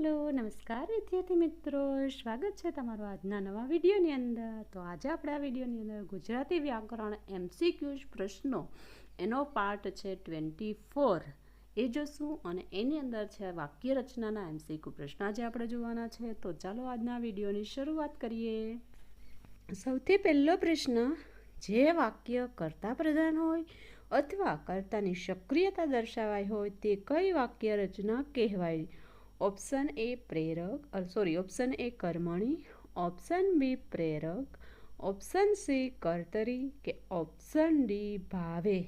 Hello, નમસ્કાર વિદ્યાર્થી મિત્રો. સ્વાગત છે તમારું આજના નવા વિડીયોની અંદર. તો આજે આપણે આ વિડીયોની અંદર ગુજરાતી વ્યાકરણ એમસીક્યુઝ પ્રશ્નો. એનો પાર્ટ છે ટ્વેન્ટી ફોર. એ જોશું અને એની અંદર છે વાક્ય રચનાના એમસીક્યુ પ્રશ્નો આજે આપણે જોવાના છે. તો ચાલો આજના વિડીયોની શરૂઆત કરીએ. સૌથી પહેલો પ્રશ્ન, જે વાક્ય કર્તા પ્રધાન હોય અથવા કર્તાની સક્રિયતા દર્શાવાય હોય તે કઈ વાક્ય રચના કહેવાય? ઓપ્શન એ પ્રેરક સોરી ઓપ્શન એ કર્મણી ઓપ્શન બી પ્રેરક ઓપ્શન સી કર્તરી કે ઓપ્શન ડી ભાવે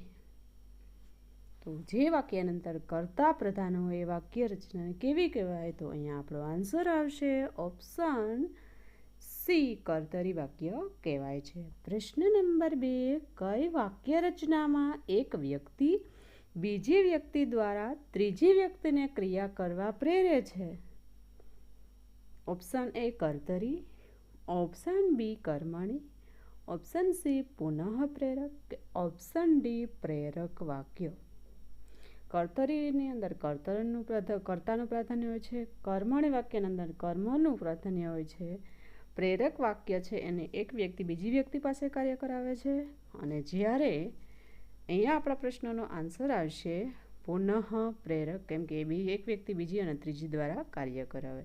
તો જે વાક્યની અંદર કર્તા પ્રધાન હોય એ વાક્ય રચનાને કેવી કહેવાય? તો અહીંયા આપણો આન્સર આવશે ઓપ્શન સી કર્તરી વાક્ય કહેવાય છે. પ્રશ્ન નંબર બે, કઈ વાક્ય રચનામાં એક વ્યક્તિ બીજી વ્યક્તિ દ્વારા ત્રીજી વ્યક્તિને ક્રિયા કરવા પ્રેરે છે. ઓપ્શન એ કર્તરી ઓપ્શન બી કર્મણી ઓપ્શન સી પુનઃ પ્રેરક કે ઓપ્શન ડી પ્રેરક વાક્ય. કર્તરીની અંદર કર્તરનું કર્તાનું પ્રાધાન્ય હોય છે, કર્મણી વાક્યની અંદર કર્મનું પ્રાધાન્ય હોય છે. પ્રેરક વાક્ય છે, એને એક વ્યક્તિ બીજી વ્યક્તિ પાસે કાર્ય કરાવે છે અને જ્યારે અહીંયા આપણા પ્રશ્નનો આન્સર આવશે, પુનઃ પ્રેરક, કેમ કે બી એક વ્યક્તિ બીજી અને ત્રીજી દ્વારા કાર્ય કરાવે.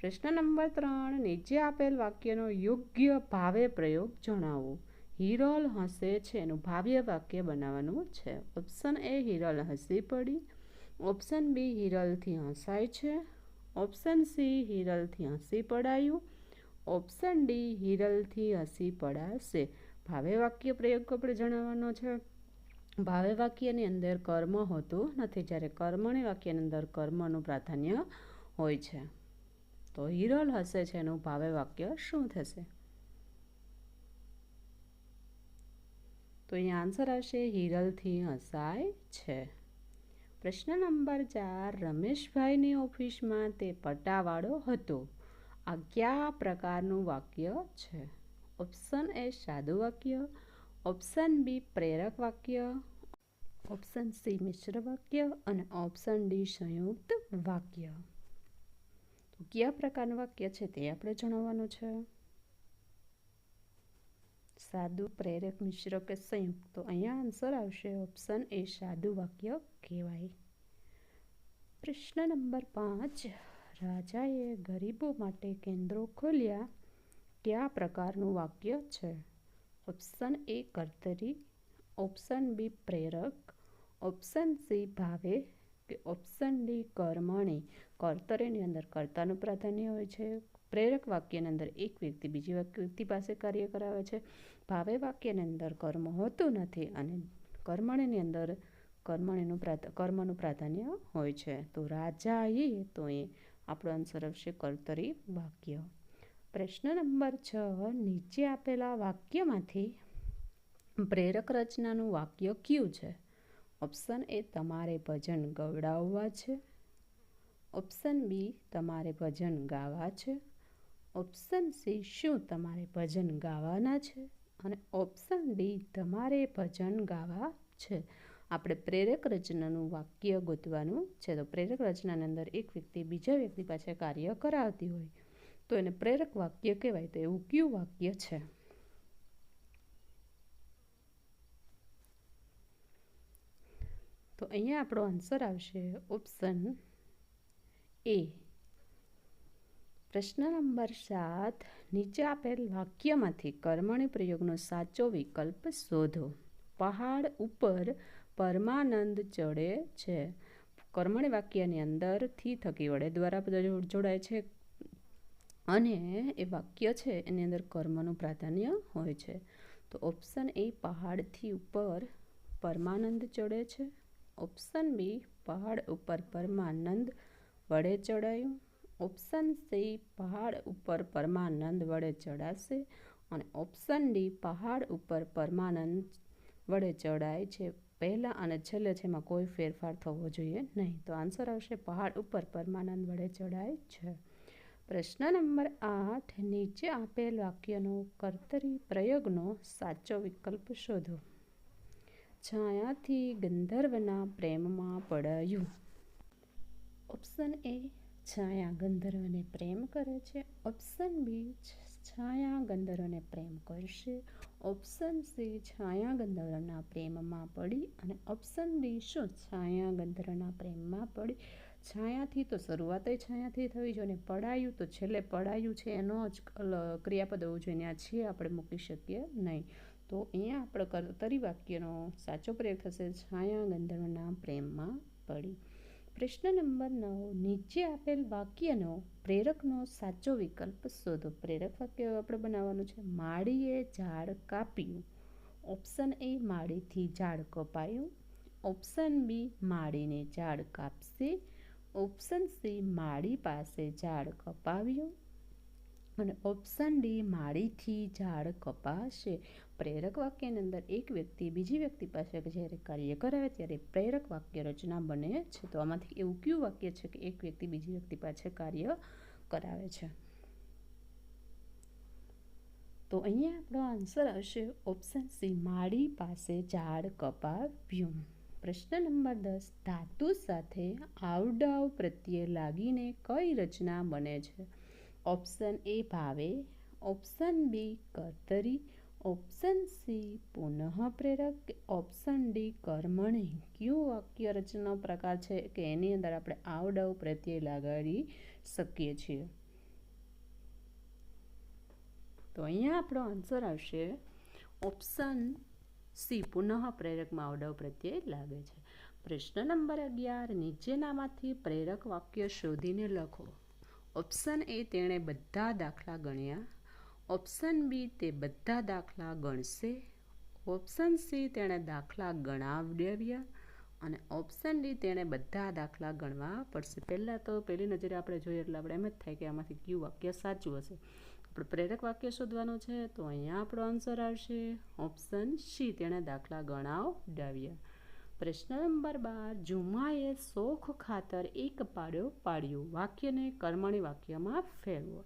પ્રશ્ન નંબર ત્રણ, નીચે આપેલ વાક્યનો યોગ્ય ભાવે પ્રયોગ જણાવો. હિરલ હસે છે, એનું ભાવ્ય વાક્ય બનાવવાનું છે. ઓપ્શન એ, હિરલ હસી પડી. ઓપ્શન બી, હિરલથી હસાય છે. ઓપ્શન સી, હિરલથી હસી પડાયું. ઓપ્શન ડી, હિરલથી હસી પડાશે. ભાવે વાક્ય પ્રયોગ આપણે જણાવવાનો છે. ભાવે વાક્યની અંદર કર્મ હોતું નથી જ્યારે કર્મણી વાક્યની અંદર કર્મનું પ્રાધાન્ય હોય છે. તો હિરલ હશે છે એનું ભાવે વાક્ય શું થશે? તો અહીંયા આન્સર આવશે, હિરલથી હસાય છે. પ્રશ્ન નંબર ચાર, રમેશભાઈની ઓફિસમાં તે પટ્ટાવાળો હતો. આ કયા પ્રકારનું વાક્ય છે? ઓપ્શન એ સાદું વાક્ય. ઓપ્શન બી પ્રેરક વાક્ય, ઓપ્શન સી મિશ્ર વાક્ય અને ઓપ્શન ડી સંયુક્ત વાક્ય. કયા પ્રકારનું વાક્ય છે તે આપણે જણાવવાનું છે? સાદું, પ્રેરક, મિશ્ર કે સંયુક્ત? તો અહીંયા આન્સર આવશે ઓપ્શન એ સાદું વાક્ય કહેવાય. પ્રશ્ન નંબર પાંચ, રાજાએ ગરીબો માટે કેન્દ્રો ખોલ્યા. કયા પ્રકારનું વાક્ય છે? ઓપ્શન એ કર્તરી ઓપ્શન બી પ્રેરક ઓપ્શન સી ભાવે કે ઓપ્શન ડી કર્મણી કર્તરીની અંદર કર્તાનું પ્રાધાન્ય હોય છે. પ્રેરક વાક્યની અંદર એક વ્યક્તિ બીજી વ્યક્તિ પાસે કાર્ય કરાવે છે. ભાવે વાક્યની અંદર કર્મ હોતું નથી અને કર્મણીની અંદર કર્મણીનું કર્મનું પ્રાધાન્ય હોય છે. તો રાજા આવીએ તો એ આપણો આન્સર આવશે કર્તરી વાક્ય. પ્રશ્ન નંબર છ, નીચે આપેલા વાક્યમાંથી પ્રેરક રચનાનું વાક્ય કયું છે? ઓપ્શન એ, તમારે ભજન ગવડાવવા છે. ઓપ્શન બી, તમારે ભજન ગાવા છે. ઓપ્શન સી, શું તમારે ભજન ગાવાના છે? અને ઓપ્શન ડી, તમારે ભજન ગાવા છે. આપણે પ્રેરક રચનાનું વાક્ય ગોતવાનું છે. તો પ્રેરક રચનાની અંદર એક વ્યક્તિ બીજા વ્યક્તિ પાસે કાર્ય કરાવતી હોય તો એને પ્રેરક વાક્ય કહેવાય તો એવું કયું વાક્ય છે. તો અહીંયા આપણો આન્સર આવશે ઓપ્શન એ પ્રશ્ન નંબર સાત, નીચે આપેલ વાક્યમાંથી કર્મણી પ્રયોગનો સાચો વિકલ્પ શોધો. પહાડ ઉપર પરમાનંદ ચડે છે. કર્મણી વાક્યની અંદરથી થકી વડે દ્વારા જોડાય છે. અને એ વાક્ય છે, એની અંદર કર્મનું પ્રાધાન્ય હોય છે. તો ઓપ્શન એ પહાડથી ઉપર પરમાનંદ ચડે છે. ઓપ્શન બી પહાડ ઉપર પરમાનંદ વડે ચડાયું. ઓપ્શન સી પહાડ ઉપર પરમાનંદ વડે ચડાશે. અને ઓપ્શન ડી પહાડ ઉપર પરમાનંદ વડે ચડાય છે. પહેલાં અને છેલ્લે છે, એમાં કોઈ ફેરફાર થવો જોઈએ નહીં. તો આન્સર આવશે, પહાડ ઉપર પરમાનંદ વડે ચડાય છે. પ્રશ્ન નંબર આઠ, નીચે આપેલ વાક્યનો કર્તરી પ્રયોગનો સાચો વિકલ્પ શોધો. છાયાથી ગંધર્વના પ્રેમમાં પડાયું. ઓપ્શન એ, છાયા ગંધર્વને પ્રેમ કરે છે. ઓપ્શન બી, છાયા ગંધર્વને પ્રેમ કરશે. ઓપ્શન સી, છાયા ગંધર્વના પ્રેમમાં પડી. અને ઓપ્શન ડી, શું છાયા ગંધર્વના પ્રેમમાં પડી? છાયાથી તો શરૂઆત છાયાથી થવી જોઈએ અને પડાયું તો છેલ્લે પડાયું છે એનો જ ક્રિયાપદ હોવું જોઈએ આ છે આપણે મૂકી શકીએ નહીં. તો અહીંયા આપણે કર્તરી વાક્યનો સાચો પ્રયોગ થશે. છાયા ગંધર્વના પ્રેમમાં પડી. પ્રશ્ન નંબર નવ. નીચે આપેલ વાક્યનો પ્રેરકનો સાચો વિકલ્પ શોધો. પ્રેરક વાક્ય આપણે બનાવવાનું છે. માળીએ ઝાડ કાપ્યું. ઓપ્શન એ માળીથી ઝાડ કપાયું. ઓપ્શન બી માળીને ઝાડ કાપશે. ઓપ્શન સી માળી પાસે ઝાડ કપાવ્યું અને ઓપ્શન ડી માળીથી ઝાડ કપાશે. પ્રેરક વાક્યની અંદર એક વ્યક્તિ બીજી વ્યક્તિ પાસે જ્યારે કાર્ય કરાવે ત્યારે પ્રેરક વાક્ય રચના બને છે. તો આમાંથી એવું કયું વાક્ય છે કે એક વ્યક્તિ બીજી વ્યક્તિ પાસે કાર્ય કરાવે છે? તો અહીંયા આપણો આન્સર આવશે ઓપ્શન સી માળી પાસે ઝાડ કપાવ્યું. પ્રશ્ન નંબર દસ, ધાતુ સાથે આવડાવ પ્રત્યે લાગીને કઈ રચના બને છે? ઓપ્શન એ ભાવે, ઓપ્શન બી કર્તરી, ઓપ્શન સી પુનઃ પ્રેરક ઓપ્શન ડી કર્મણી. કયું વાક્ય રચનાનો પ્રકાર છે કે એની અંદર આપણે આવડાવ પ્રત્યે લગાડી શકીએ છીએ? તો અહીંયા આપણો આન્સર આવશે ઓપ્શન સી પુનઃ પ્રેરકમાં માવડવ પ્રત્યે લાગે છે. પ્રશ્ન નંબર અગિયાર, નીચેનામાંથી પ્રેરક વાક્ય શોધીને લખો. ઓપ્શન એ તેણે બધા દાખલા ગણ્યા. ઓપ્શન બી તે બધા દાખલા ગણશે. ઓપ્શન સી તેણે દાખલા ગણાવ્યા અને ઓપ્શન ડી તેણે બધા દાખલા ગણવા પડશે. પહેલાં તો પહેલી નજરે આપણે જોઈએ એટલે આપણે એમ જ થાય કે આમાંથી કયું વાક્ય સાચું હશે. આપણે પ્રેરક વાક્ય શોધવાનું છે, તો અહીંયા આપણો આન્સર આવશે. ઓપ્શન સી તેણે દાખલા ગણાવ્યા પ્રશ્ન નંબર બાર, જુમાએ શોખ ખાતર એક પાડ્યો, પાડ્યું. વાક્યને કર્મણી વાક્યમાં ફેરવો.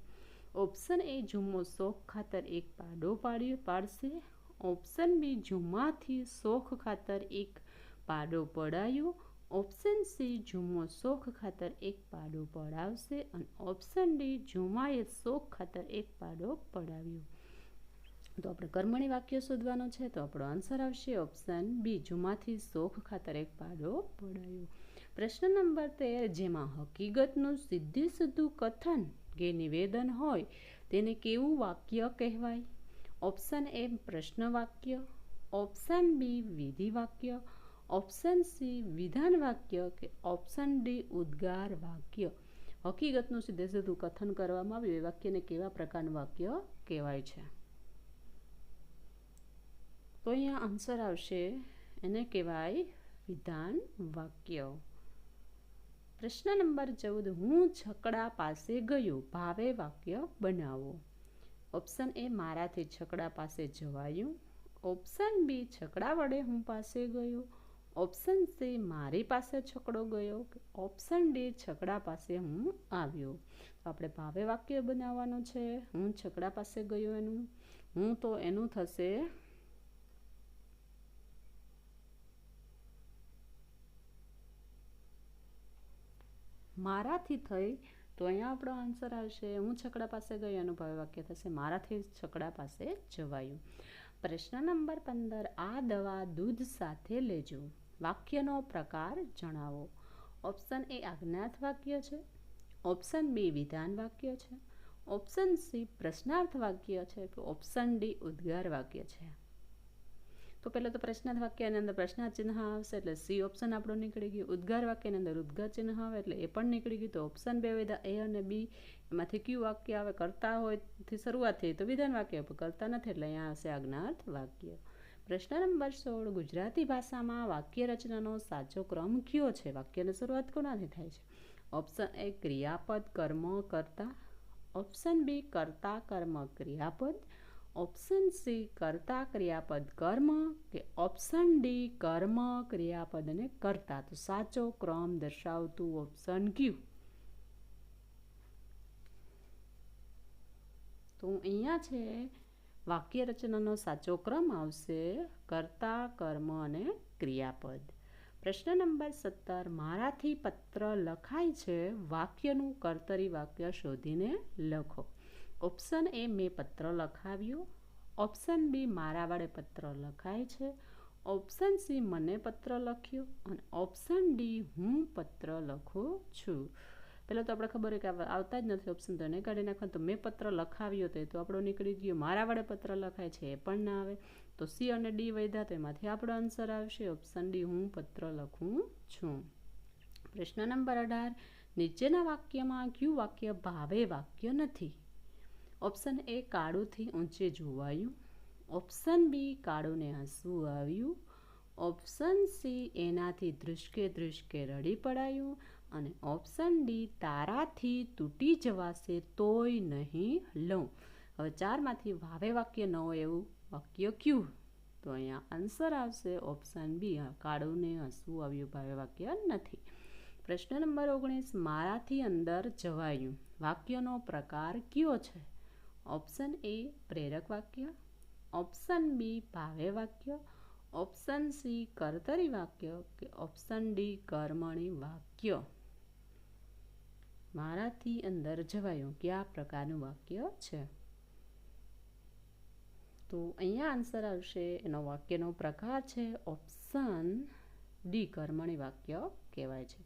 ઓપ્શન એ જુમ્મો શોખ ખાતર એક પાડો, પાડ્યો, પાડશે. ઓપ્શન બી જુમાથી શોખ ખાતર એક પાડો પડાયો. ઓપ્શન સી જુમ્મો શોખ ખાતર એક પાડો પડાવશે અને ઓપ્શન ડી જુમાએ શોખ ખાતર એક પાડો પડાવ્યો. તો આપણે કર્મણી વાક્ય શોધવાનું છે, તો આપણો આન્સર આવશે ઓપ્શન બી જુમાથી શોખ ખાતર એક પાડો પડાયો પ્રશ્ન નંબર તેર, જેમાં હકીકતનું સીધી સીધું કથન કે નિવેદન હોય તેને કેવું વાક્ય કહેવાય? ઓપ્શન એ પ્રશ્ન વાક્ય, ઓપ્શન બી વિધિ વાક્ય ઓપ્શન સી વિધાન વાક્ય કે ઓપ્શન ડી ઉદ્ગાર વાક્ય? હકીકતનું સીધે સીધું કથન કરવામાં આવ્યું. એ વાક્યને કેવા પ્રકારનું વાક્ય કહેવાય છે? તો અહીંયા આન્સર આવશે, એને કહેવાય વિધાન વાક્ય. પ્રશ્ન નંબર ચૌદ, હું છકડા પાસે ગયો. ભાવે વાક્ય બનાવો. ઓપ્શન એ, મારાથી છકડા પાસે જવાયું. ઓપ્શન બી, છકડા વડે હું પાસે ગયો. ઓપ્શન સી મારી પાસે છકડો ગયો ઓપ્શન ડી છકડા પાસે હું આવ્યો. આપણે ભાવે વાક્ય બનાવવાનું છે. હું છકડા પાસે ગયો એનું. હું તો એનું થશે મારાથી થઈ તો અહીંયા આપણો આન્સર આવશે. હું છકડા પાસે ગયો, એનું ભાવે વાક્ય થશે. મારાથી છકડા પાસે જવાયું. પ્રશ્ન નંબર પંદર, આ દવા દૂધ સાથે લેજો. વાક્યનો પ્રકાર જણાવો. ઓપ્શન એ આજ્ઞાત વાક્ય છે. ઓપ્શન બી વિધાન વાક્ય છે. ઓપ્શન સી પ્રશ્નાર્થ વાક્ય છે. ઓપ્શન ડી ઉદ્ગાર વાક્ય છે. તો પહેલાં તો પ્રશ્નાર્થ વાક્યની અંદર પ્રશ્નાર્થ ચિહ્ન આવશે એટલે સી ઓપ્શન આપણું નીકળી ગયું. ઉદ્ગાર વાક્યની અંદર ઉદ્ગાર ચિહ્ન આવે એટલે એ પણ નીકળી ગયું. તો ઓપ્શન બે વિધા એ અને બી એમાંથી ક્યુ વાક્ય આવે? કરતા હોયથી શરૂઆત થઈ તો વિધાન વાક્ય. કરતા નથી એટલે અહીંયા આવશે આજ્ઞાર્થ વાક્ય. પ્રશ્ન નંબર સોળ, ગુજરાતી ભાષામાં વાક્ય રચનાનો સાચો ક્રમ કયો છે? વાક્યની શરૂઆત કોનાથી થાય છે? ઓપ્શન એ ક્રિયાપદ, કર્મ, કરતા. ઓપ્શન બી કરતા, કર્મ, ક્રિયાપદ. ઓપ્શન સી કર્તા, ક્રિયાપદ, કર્મ. કે ઓપ્શન ડી કર્મ, ક્રિયાપદ અને કર્તા. તો સાચો ક્રમ દર્શાવતું ઓપ્શન ક્યુ તો અહીંયા છે વાક્ય રચનાનો સાચો ક્રમ આવશે કર્તા, કર્મ અને ક્રિયાપદ. પ્રશ્ન નંબર સત્તર, મારાથી પત્ર લખાય છે, વાક્યનું કર્તરી વાક્ય શોધીને લખો. ઓપ્શન એ, મેં પત્ર લખાવ્યું. ઓપ્શન બી, મારા વડે પત્ર લખાય છે. ઓપ્શન સી, મને પત્ર લખ્યો. અને ઓપ્શન ડી, હું પત્ર લખું છું. પહેલાં તો આપણે ખબર હોય કે આવતા જ નથી ઓપ્શન તો એને કાઢી નાખવાનું. તો મેં પત્ર લખાવ્યો તો તો આપણો નીકળી ગયો. મારા વડે પત્ર લખાય છે, એ પણ ના આવે. તો સી અને ડી વધ્યા તો એમાંથી આપણો આન્સર આવશે. ઓપ્શન ડી હું પત્ર લખું છું. પ્રશ્ન નંબર અઢાર, નીચેના વાક્યમાં કયું વાક્ય ભાવે વાક્ય નથી? ઓપ્શન એ કાળુથી ઊંચે જોવાયું. ઓપ્શન બી કાળુને હસવું આવ્યું. ઓપ્શન સી એનાથી ધ્રુસકે ધ્રુસકે રડી પડાયું. અને ઓપ્શન ડી તારાથી તૂટી જવાશે તોય નહીં લઉં. હવે ચારમાંથી ભાવે વાક્ય ન હોય એવું વાક્ય ક્યુ? તો અહીંયા આન્સર આવશે ઓપ્શન બી કાળુને હસવું આવ્યું, ભાવે વાક્ય નથી. પ્રશ્ન નંબર ઓગણીસ, મારાથી અંદર જવાયું. વાક્યનો પ્રકાર કયો છે? ઓપ્શન એ પ્રેરક વાક્ય. ઓપ્શન બી ભાવે વાક્ય. ઓપ્શન સી કર્તરી વાક્ય. કે ઓપ્શન ડી કર્મણી વાક્ય. મારાથી અંદર જવાયું કયા પ્રકારનું વાક્ય છે. તો અહીંયા આન્સર આવશે, એનો વાક્યનો પ્રકાર છે ઓપ્શન ડી કર્મણી વાક્ય કહેવાય છે.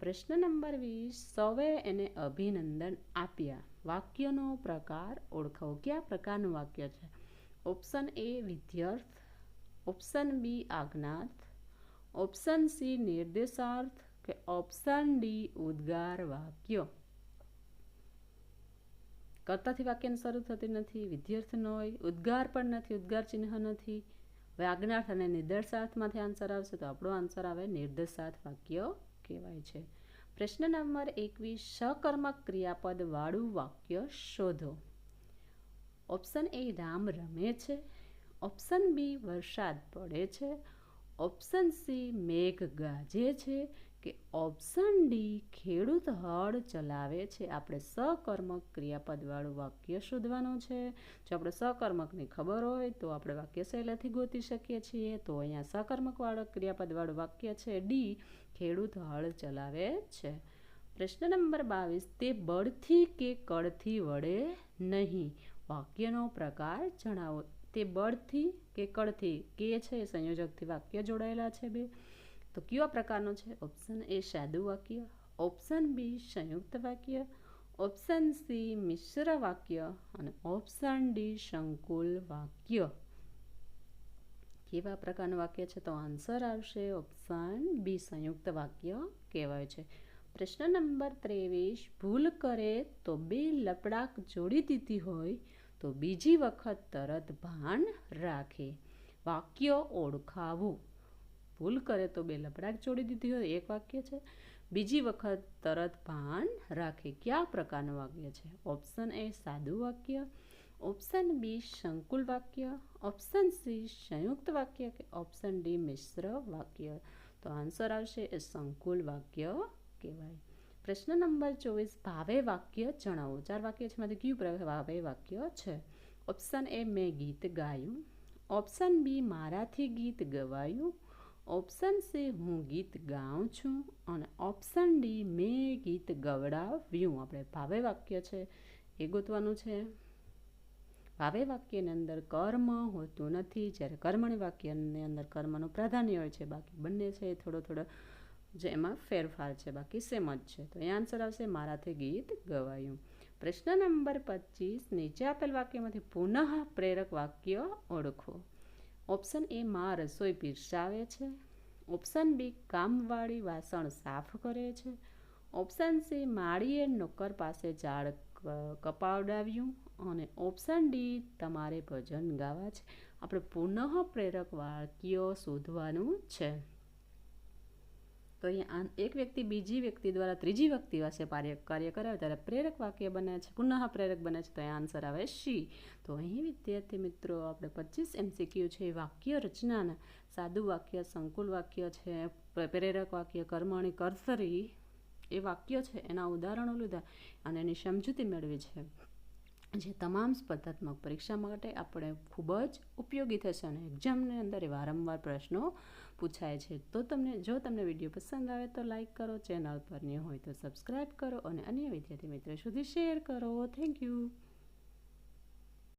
પ્રશ્ન નંબર વીસ, સૌએ એને અભિનંદન આપ્યા. વાક્યનો પ્રકાર ઓળખવો. કયા પ્રકારનું વાક્ય છે? ઓપ્શન એ વિદ્યાર્થ. ઓપ્શન બી આજ્ઞાર્થ. ઓપ્શન સી નિર્દેશાર્થ. કે ઓપ્શન ડી ઉદ્ગાર વાક્ય. કરતાથી વાક્યને શરૂ થતી નથી, વિદ્યાર્થ ન હોય, ઉદ્ગાર પણ નથી, ઉદ્ગાર ચિહ્ન નથી. હવે આજ્ઞાર્થ અને નિર્દેશાર્થમાંથી આન્સર આવશે તો આપણો આન્સર આવે નિર્દેશાર્થ વાક્ય કહેવાય છે. પ્રશ્ન નંબર એકવીસ, સકર્મક ક્રિયાપદ વાળું વાક્ય શોધો. ઓપ્શન એ રામ રમે છે. ઓપ્શન બી વરસાદ પડે છે. ઓપ્શન સી મેઘ ગાજે છે. કે ઓપ્શન ડી ખેડૂત હળ ચલાવે છે. આપણે સકર્મક ક્રિયાપદવાળું વાક્ય શોધવાનું છે. જો આપણે સકર્મકની ખબર હોય તો આપણે વાક્ય સહેલાથી ગોતી શકીએ છીએ. તો અહીંયા સકર્મકવાળું ક્રિયાપદવાળું વાક્ય છે. ડી ખેડૂત હળ ચલાવે છે. પ્રશ્ન નંબર બાવીસ, તે બળથી કે કળથી વડે નહીં? વાક્યનો પ્રકાર જણાવો. તે બળથી કે કળથી? કે છે? સંયોજકથી વાક્ય જોડાયેલા છે બે. તો કેવા પ્રકારનો છે? ઓપ્શન એ સાદું વાક્ય. ઓપ્શન બી સંયુક્ત વાક્ય. ઓપ્શન સી મિશ્ર વાક્ય. અને ઓપ્શન ડી સંકુલ વાક્ય. કેવા પ્રકારનું વાક્ય છે? તો આન્સર આવશે. ઓપ્શન બી સંયુક્ત વાક્ય કહેવાય છે. પ્રશ્ન નંબર ત્રેવીસ, ભૂલ કરે તો બે લપડાક જોડી દીધી હોય તો બીજી વખત તરત ભાન રાખે. વાક્ય ઓળખાવું. ભૂલ કરે તો બે લપડાક જોડી દીધી હોય, એક વાક્ય છે. બીજી વખત તરત ભાન રાખે કયા પ્રકારનું વાક્ય છે? ઓપ્શન એ સાદું વાક્ય. ઓપ્શન બી સંકુલ વાક્ય. ઓપ્શન સી સંયુક્ત વાક્ય કે ઓપ્શન ડી મિશ્ર વાક્ય. તો આન્સર આવશે એ સંકુલ વાક્ય કહેવાય. પ્રશ્ન નંબર ચોવીસ, ભાવે વાક્ય જણાવો. ચાર વાક્ય છે માંથી કયું ભાવે વાક્ય છે? ઓપ્શન એ મેં ગીત ગાયું. ઓપ્શન બી મારાથી ગીત ગવાયું. ઓપ્શન સી હું ગીત ગાઉં છું અને ઓપ્શન ડી મેં ગીત ગવડાવ્યું. આપણે ભાવે વાક્ય છે, એ ગોતવાનું છે. ભાવે વાક્યની અંદર કર્મ હોતું નથી, જ્યારે કર્મણી વાક્યની અંદર કર્મનું પ્રાધાન્ય હોય છે, બાકી બંને છે એ થોડો થોડો જે એમાં ફેરફાર છે, બાકી સેમ જ છે. તો એ આન્સર આવશે, મારાથી ગીત ગવાયું. પ્રશ્ન નંબર પચીસ, નીચે આપેલ વાક્યમાંથી પુનઃ પ્રેરક વાક્ય ઓળખો. ઓપ્શન એ માં રસોઈ પીરસાવે છે. ઓપ્શન બી કામવાળી વાસણ સાફ કરે છે. ઓપ્શન સી માળીએ નોકર પાસે ઝાડ કપાવડાવ્યું અને ઓપ્શન ડી તમારે ભજન ગાવા છે. આપણે પુનઃ પ્રેરક વાક્યો શોધવાનું છે. તો અહીંયા એક વ્યક્તિ બીજી વ્યક્તિ દ્વારા ત્રીજી વ્યક્તિ પાસે કાર્ય કરાવે ત્યારે પ્રેરક વાક્ય બને છે, પુનઃ પ્રેરક બને છે, તો એ આન્સર આવે શી. તો અહીં વિદ્યાર્થી મિત્રો, આપણે પચીસ એમસીક્યુ છે વાક્ય રચનાના. સાદું વાક્ય, સંકુલ વાક્ય છે પ્રેરક વાક્ય, કર્મણી, કરસરી એ વાક્ય છે, એના ઉદાહરણો લીધા અને એની સમજૂતી મેળવી છે. જે તમામ સ્પર્ધાત્મક પરીક્ષા માટે આપણે ખૂબ જ ઉપયોગી થશે અને એક્ઝામની અંદર એ વારંવાર પ્રશ્નો પૂછાય છે. તો તમને, જો તમને વીડિયો પસંદ આવે તો લાઇક કરો, ચેનલ પર નહીં હોય તો સબસ્ક્રાઈબ કરો અને અન્ય વિદ્યાર્થી મિત્રો સુધી શેર કરો. Thank you